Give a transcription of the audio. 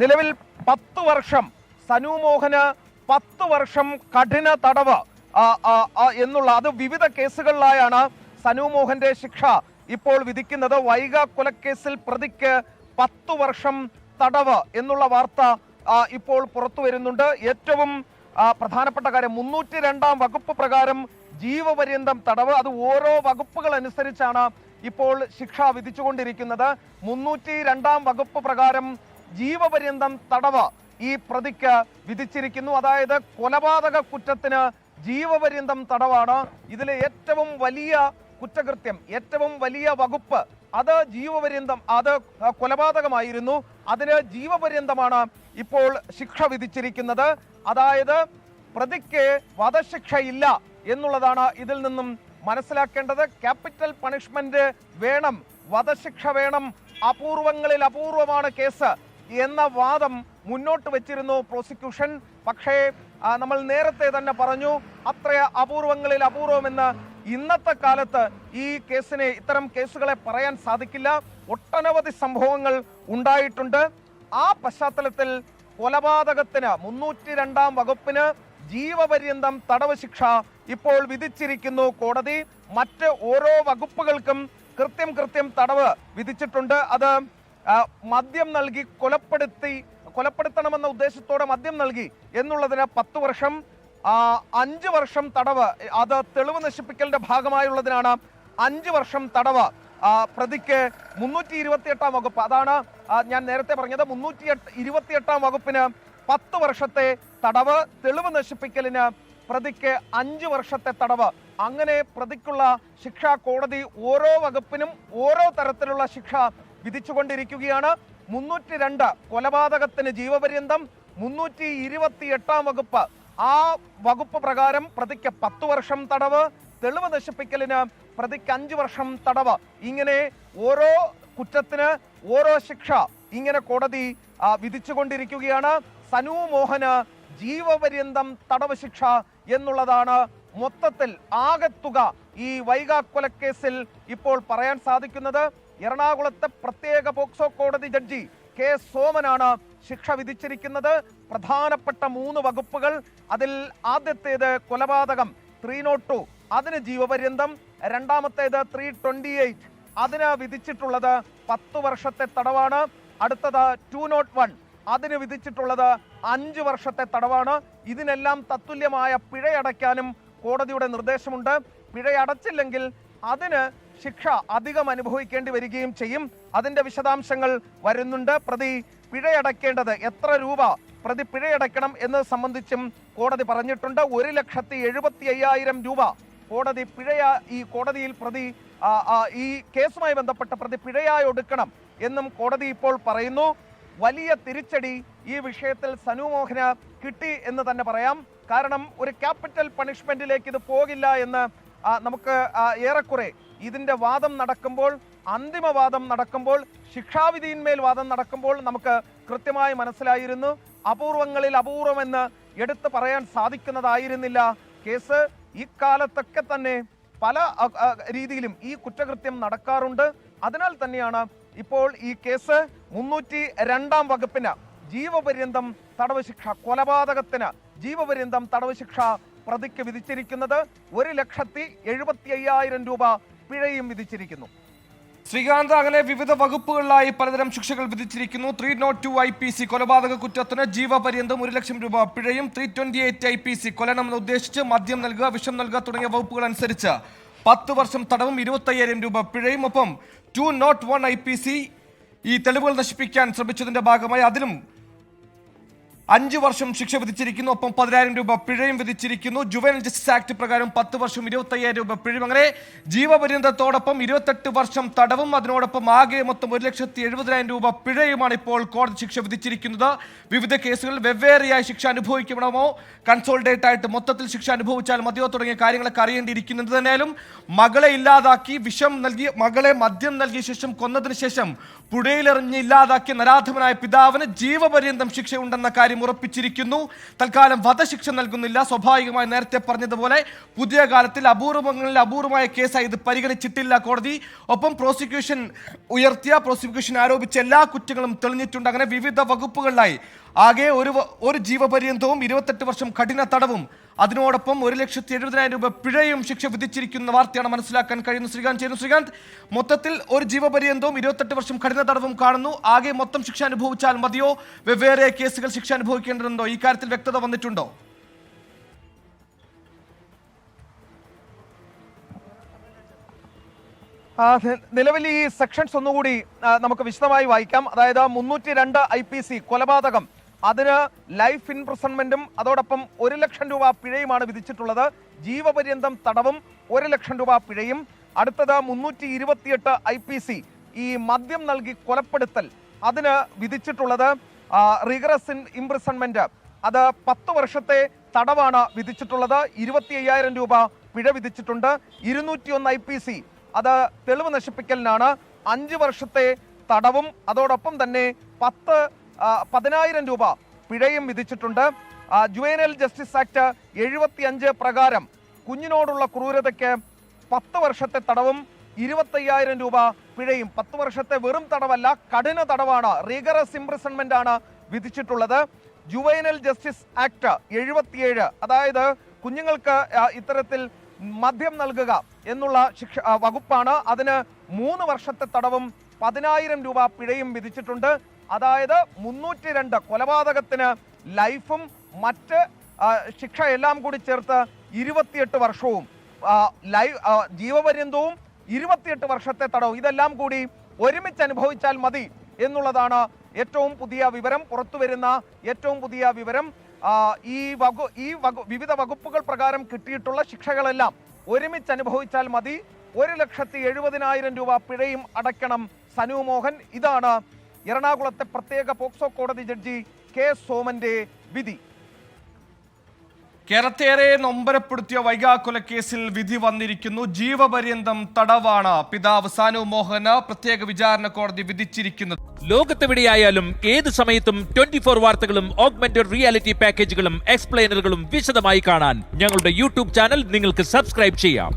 നിലവിൽ പത്ത് വർഷം സനു മോഹന് പത്ത് വർഷം കഠിന തടവ് എന്നുള്ള അത് വിവിധ കേസുകളിലായാണ് സനു മോഹന്റെ ശിക്ഷ ഇപ്പോൾ വിധിക്കുന്നത്. വൈഗ കൊലക്കേസിൽ പ്രതിക്ക് പത്ത് വർഷം തടവ് എന്നുള്ള വാർത്ത ഇപ്പോൾ പുറത്തു വരുന്നുണ്ട്. ഏറ്റവും പ്രധാനപ്പെട്ട കാര്യം മുന്നൂറ്റി രണ്ടാം വകുപ്പ് പ്രകാരം ജീവപര്യന്തം തടവ് അത് ഓരോ വകുപ്പുകൾ അനുസരിച്ചാണ് ഇപ്പോൾ ശിക്ഷ വിധിച്ചുകൊണ്ടിരിക്കുന്നത്. മുന്നൂറ്റി രണ്ടാം വകുപ്പ് പ്രകാരം ജീവപര്യന്തം തടവ് ഈ പ്രതിക്ക് വിധിച്ചിരിക്കുന്നു. അതായത് കൊലപാതക കുറ്റത്തിന് ജീവപര്യന്തം തടവാണ്. ഇതിലെ ഏറ്റവും വലിയ കുറ്റകൃത്യം ഏറ്റവും വലിയ വകുപ്പ് അത് ജീവപര്യന്തം അത് കൊലപാതകമായിരുന്നു. അതിന് ജീവപര്യന്തമാണ് ഇപ്പോൾ ശിക്ഷ വിധിച്ചിരിക്കുന്നത്. അതായത് പ്രതിക്ക് വധശിക്ഷയില്ല എന്നുള്ളതാണ് ഇതിൽ നിന്നും മനസ്സിലാക്കേണ്ടത്. ക്യാപിറ്റൽ പണിഷ്മെന്റ് വേണം വധശിക്ഷ വേണം. അപൂർവങ്ങളിൽ അപൂർവമാണ് കേസ്. എന്ന വാദം മുന്നോട്ട് വെച്ചിരുന്നു പ്രോസിക്യൂഷൻ പക്ഷേ നമ്മൾ നേരത്തെ തന്നെ പറഞ്ഞു അത്ര അപൂർവങ്ങളിൽ അപൂർവമെന്ന് ഇന്നത്തെ കാലത്ത് ഈ കേസിനെ ഇത്തരം കേസുകളെ പറയാൻ സാധിക്കില്ല. ഒട്ടനവധി സംഭവങ്ങൾ ഉണ്ടായിട്ടുണ്ട്. ആ പശ്ചാത്തലത്തിൽ കൊലപാതകത്തിന് മുന്നൂറ്റി രണ്ടാം വകുപ്പിന് ജീവപര്യന്തം തടവ് ശിക്ഷ ഇപ്പോൾ വിധിച്ചിരിക്കുന്നു കോടതി. മറ്റ് ഓരോ വകുപ്പുകൾക്കും കൃത്യം കൃത്യം തടവ് വിധിച്ചിട്ടുണ്ട്. അത് മദ്യം നൽകി കൊലപ്പെടുത്തി കൊലപ്പെടുത്തണമെന്ന ഉദ്ദേശത്തോടെ മദ്യം നൽകി എന്നുള്ളതിന് പത്ത് വർഷം അഞ്ച് വർഷം തടവ് അത് തെളിവ് നശിപ്പിക്കലിന്റെ ഭാഗമായുള്ളതിനാണ് അഞ്ച് വർഷം തടവ്. പ്രതിക്ക് മുന്നൂറ്റി ഇരുപത്തിയെട്ടാം വകുപ്പ് അതാണ് ഞാൻ നേരത്തെ പറഞ്ഞത് മുന്നൂറ്റി ഇരുപത്തിയെട്ടാം വകുപ്പിന് പത്ത് വർഷത്തെ തടവ് തെളിവ് നശിപ്പിക്കലിന് പ്രതിക്ക് അഞ്ച് വർഷത്തെ തടവ്. അങ്ങനെ പ്രതിക്കുള്ള ശിക്ഷ കോടതി ഓരോ വകുപ്പിനും ഓരോ തരത്തിലുള്ള ശിക്ഷ വിധിച്ചുകൊണ്ടിരിക്കുകയാണ്. മുന്നൂറ്റി രണ്ട് കൊലപാതകത്തിന് ജീവപര്യന്തം മുന്നൂറ്റി ഇരുപത്തി എട്ടാം വകുപ്പ്. ആ വകുപ്പ് പ്രകാരം പ്രതിക്ക് പത്ത് വർഷം തടവ് തെളിവ് നശിപ്പിക്കലിന് പ്രതിക്ക് അഞ്ച് വർഷം തടവ്. ഇങ്ങനെ ഓരോ കുറ്റത്തിന് ഓരോ ശിക്ഷ ഇങ്ങനെ കോടതി വിധിച്ചുകൊണ്ടിരിക്കുകയാണ്. സനു മോഹന് ജീവപര്യന്തം തടവ് ശിക്ഷ എന്നുള്ളതാണ് മൊത്തത്തിൽ ആകെത്തുക ഈ വൈഗാ കൊലക്കേസിൽ ഇപ്പോൾ പറയാൻ സാധിക്കുന്നത്. എറണാകുളത്തെ പ്രത്യേക പോക്സോ കോടതി ജഡ്ജി കെ സോമനാണ് ശിക്ഷ വിധിച്ചിരിക്കുന്നത്. പ്രധാനപ്പെട്ട മൂന്ന് വകുപ്പുകൾ അതിൽ ആദ്യത്തേത് കൊലപാതകം ത്രീ നോട്ട് ടു അതിന് ജീവപര്യന്തം രണ്ടാമത്തേത് ത്രീ ട്വന്റി എയ്റ്റ് അതിന് വിധിച്ചിട്ടുള്ളത് പത്ത് വർഷത്തെ തടവാണ്. അടുത്തത് ടു നോട്ട് വൺ അതിന് വിധിച്ചിട്ടുള്ളത് അഞ്ച് വർഷത്തെ തടവാണ്. ഇതിനെല്ലാം തത്തുല്യമായ പിഴയടയ്ക്കാനും കോടതിയുടെ നിർദ്ദേശമുണ്ട്. പിഴയടച്ചില്ലെങ്കിൽ അതിന് ശിക്ഷ അധികം അനുഭവിക്കേണ്ടി വരികയും ചെയ്യും. അതിന്റെ വിശദാംശങ്ങൾ വരുന്നുണ്ട്. പ്രതി പിഴയടക്കേണ്ടത് എത്ര രൂപ? പ്രതി പിഴയടക്കണം എന്നത് സംബന്ധിച്ചും കോടതി പറഞ്ഞിട്ടുണ്ട്. ഒരു ലക്ഷത്തി എഴുപത്തി അയ്യായിരം രൂപ കോടതി പിഴയ ഈ കോടതിയിൽ പ്രതി ഈ കേസുമായി ബന്ധപ്പെട്ട പ്രതി പിഴയായി ഒടുക്കണം എന്നും കോടതി ഇപ്പോൾ പറയുന്നു. വലിയ തിരിച്ചടി ഈ വിഷയത്തിൽ സനു മോഹന് കിട്ടി എന്ന് തന്നെ പറയാം. കാരണം ഒരു ക്യാപിറ്റൽ പണിഷ്മെന്റിലേക്ക് ഇത് പോകില്ല എന്ന് നമുക്ക് ഏറെക്കുറെ ഇതിന്റെ വാദം നടക്കുമ്പോൾ അന്തിമവാദം നടക്കുമ്പോൾ ശിക്ഷാവിധിയിന്മേൽ വാദം നടക്കുമ്പോൾ നമുക്ക് കൃത്യമായി മനസ്സിലായിരുന്നു. അപൂർവങ്ങളിൽ അപൂർവമെന്ന് എടുത്തു പറയാൻ സാധിക്കുന്നതായിരുന്നില്ല. കേസ് ഇക്കാലത്തൊക്കെ തന്നെ പല രീതിയിലും ഈ കുറ്റകൃത്യം നടക്കാറുണ്ട്. അതിനാൽ തന്നെയാണ് ഇപ്പോൾ ഈ കേസ് മുന്നൂറ്റി രണ്ടാം വകുപ്പിന് ജീവപര്യന്തം തടവ് ശിക്ഷ കൊലപാതകത്തിന് ജീവപര്യന്തം തടവ് ശിക്ഷ പ്രതിക്ക് വിധിച്ചിരിക്കുന്നത് ഒരു ലക്ഷത്തി എഴുപത്തി അയ്യായിരം രൂപ പിഴയും വിധിച്ചിരിക്കുന്നു. ശ്രീകാന്ത് അങ്ങനെ വിവിധ വകുപ്പുകളിലായി പലതരം ശിക്ഷകൾ വിധിച്ചിരിക്കുന്നു. Three not two I P C കൊലപാതക കുറ്റത്തിന് ജീവപര്യന്തം ഒരു ലക്ഷം രൂപ പിഴയും. Three twenty eight I P C കൊലനം ഉദ്ദേശിച്ച് മദ്യം നൽകുക വിഷം നൽകുക തുടങ്ങിയ വകുപ്പുകൾ അനുസരിച്ച് പത്ത് വർഷം തടവും ഇരുപത്തയ്യായിരം രൂപ പിഴയും. ഒപ്പം two not one I P C ഈ തെളിവുകൾ നശിപ്പിക്കാൻ ശ്രമിച്ചതിന്റെ ഭാഗമായി അതിലും അഞ്ച് വർഷം ശിക്ഷ വിധിച്ചിരിക്കുന്നു ഒപ്പം പതിനായിരം രൂപ പിഴയും വിധിച്ചിരിക്കുന്നു. ജുവനൽ ജസ്റ്റിസ് ആക്ട് പ്രകാരം പത്ത് വർഷം ഇരുപത്തയ്യായിരം രൂപ പിഴയും. അങ്ങനെ ജീവപര്യന്തത്തോടൊപ്പം ഇരുപത്തെട്ട് വർഷം തടവും അതിനോടൊപ്പം ആകെ മൊത്തം ഒരു ലക്ഷത്തി എഴുപതിനായിരം രൂപ പിഴയുമാണ് ഇപ്പോൾ കോടതി ശിക്ഷ വിധിച്ചിരിക്കുന്നത്. വിവിധ കേസുകളിൽ വെവ്വേറെയായി ശിക്ഷ അനുഭവിക്കണമോ? കൺസോൾഡേറ്റ് ആയിട്ട് മൊത്തത്തിൽ ശിക്ഷ അനുഭവിച്ചാൽ മതിയോ തുടങ്ങിയ കാര്യങ്ങളൊക്കെ അറിയേണ്ടിയിരിക്കുന്നത് തന്നെയാലും മകളെ ഇല്ലാതാക്കി വിഷം നൽകി മകളെ മദ്യം നൽകിയ ശേഷം കൊന്നതിന് ശേഷം പുഴയിലെറിഞ്ഞ് ഇല്ലാതാക്കിയ നരാധമനായ പിതാവിന് ജീവപര്യന്തം ശിക്ഷയുണ്ടെന്ന കാര്യം ഇക്കാര്യം ഉറപ്പിച്ചിരിക്കുന്നു. തൽക്കാലം വധശിക്ഷ നൽകുന്നില്ല. സ്വാഭാവികമായി നേരത്തെ പറഞ്ഞതുപോലെ പുതിയ കാലത്തിൽ അപൂർവങ്ങളിൽ അപൂർവമായ കേസായി ഇത് പരിഗണിച്ചിട്ടില്ല കോടതി. ഒപ്പം പ്രോസിക്യൂഷൻ ഉയർത്തിയ പ്രോസിക്യൂഷൻ ആരോപിച്ച എല്ലാ കുറ്റങ്ങളും തെളിഞ്ഞിട്ടുണ്ട്. അങ്ങനെ വിവിധ വകുപ്പുകളിലായി ആകെ ഒരു ഒരു ജീവപര്യന്തവും ഇരുപത്തെട്ട് വർഷം കഠിന തടവും. അതിനോടൊപ്പം ഒരു ലക്ഷത്തി എഴുപതിനായിരം രൂപ പിഴയും ശിക്ഷ വിധിച്ചിരിക്കുന്ന വാർത്തയാണ് മനസ്സിലാക്കാൻ കഴിയുന്നത്. ശ്രീകാന്ത് ചെയ്യുന്നു. ശ്രീകാന്ത് മൊത്തത്തിൽ ഒരു ജീവപര്യന്തവും ഇരുപത്തെട്ട് വർഷം കഠിന തടവും കാണുന്നു. ആകെ മൊത്തം ശിക്ഷ അനുഭവിച്ചാൽ മതിയോ? വെവ്വേറെ കേസുകൾ ശിക്ഷ അനുഭവിക്കേണ്ടതുണ്ടോ? ഈ കാര്യത്തിൽ വ്യക്തത വന്നിട്ടുണ്ടോ? നിലവിൽ ഈ സെക്ഷൻസ് ഒന്നുകൂടി നമുക്ക് വിശദമായി വായിക്കാം. അതായത് മുന്നൂറ്റി രണ്ട് ഐ പി സി കൊലപാതകം അതിന് ലൈഫ് ഇംപ്രസൺമെന്റും അതോടൊപ്പം ഒരു ലക്ഷം രൂപ പിഴയുമാണ് വിധിച്ചിട്ടുള്ളത്. ജീവപര്യന്തം തടവും ഒരു ലക്ഷം രൂപ പിഴയും. അടുത്തത് മുന്നൂറ്റി ഇരുപത്തിയെട്ട് ഐ പി സി ഈ മദ്യം നൽകി കൊലപ്പെടുത്തൽ അതിന് വിധിച്ചിട്ടുള്ളത്. റിഗറസ് ഇംപ്രിസൺമെന്റ് അത് പത്ത് വർഷത്തെ തടവാണ് വിധിച്ചിട്ടുള്ളത്. ഇരുപത്തി അയ്യായിരം രൂപ പിഴ വിധിച്ചിട്ടുണ്ട്. ഇരുന്നൂറ്റി ഒന്ന് ഐ പി സി അത് തെളിവ് നശിപ്പിക്കലിനാണ്. അഞ്ച് വർഷത്തെ തടവും. അതോടൊപ്പം തന്നെ പത്ത് പതിനായിരം രൂപ പിഴയും വിധിച്ചിട്ടുണ്ട്. ജുവേനൽ ജസ്റ്റിസ് ആക്ട് എഴുപത്തി അഞ്ച് പ്രകാരം കുഞ്ഞിനോടുള്ള ക്രൂരതയ്ക്ക് പത്ത് വർഷത്തെ തടവും ഇരുപത്തയ്യായിരം രൂപ പിഴയും. പത്ത് വർഷത്തെ വെറും തടവല്ല കഠിന തടവാണ് റീഗറസ് ഇംപ്രിസൺമെന്റ് ആണ് വിധിച്ചിട്ടുള്ളത്. ജുവൈനൽ ജസ്റ്റിസ് ആക്ട് എഴുപത്തിയേഴ് അതായത് കുഞ്ഞുങ്ങൾക്ക് ഇത്തരത്തിൽ മദ്യം നൽകുക എന്നുള്ള ശിക്ഷ വകുപ്പാണ്. അതിന് മൂന്ന് വർഷത്തെ തടവും പതിനായിരം രൂപ പിഴയും വിധിച്ചിട്ടുണ്ട്. അതായത് മുന്നൂറ്റി രണ്ട് കൊലപാതകത്തിന് ലൈഫും മറ്റ് ശിക്ഷ എല്ലാം കൂടി ചേർത്ത് ഇരുപത്തിയെട്ട് വർഷവും ലൈഫ് ജീവപര്യന്തവും ഇരുപത്തിയെട്ട് വർഷത്തെ തടവും. ഇതെല്ലാം കൂടി ഒരുമിച്ച് അനുഭവിച്ചാൽ മതി എന്നുള്ളതാണ് ഏറ്റവും പുതിയ വിവരം. പുറത്തു വരുന്ന ഏറ്റവും പുതിയ വിവരം ഈ വകു ഈ വകു വിവിധ വകുപ്പുകൾ പ്രകാരം കിട്ടിയിട്ടുള്ള ശിക്ഷകളെല്ലാം ഒരുമിച്ച് അനുഭവിച്ചാൽ മതി. ഒരു ലക്ഷത്തി എഴുപതിനായിരം രൂപ പിഴയും അടയ്ക്കണം സനു മോഹൻ. ഇതാണ് എറണാകുളത്തെ പ്രത്യേക പോക്സോ കോടതി ജഡ്ജി കെ സോമന്റെ വിധി. കേരളത്തേറെ നൊമ്പരപ്പെടുത്തിയ വൈകാക്കൊലക്കേസിൽ വിധി വന്നിരിക്കുന്നു. ജീവപര്യന്തം തടവാണ് പിതാവ് സാനു മോഹന് പ്രത്യേക വിചാരണ കോടതി വിധിച്ചിരിക്കുന്നത്. ലോകത്തെവിടെയായാലും ഏത് സമയത്തും ട്വന്റി ഫോർ വാർത്തകളും ഓഗ്മെന്റഡ് റിയാലിറ്റി പാക്കേജുകളും എക്സ്പ്ലെയിനറുകളും വിശദമായി കാണാൻ ഞങ്ങളുടെ യൂട്യൂബ് ചാനൽ നിങ്ങൾക്ക് സബ്സ്ക്രൈബ് ചെയ്യാം.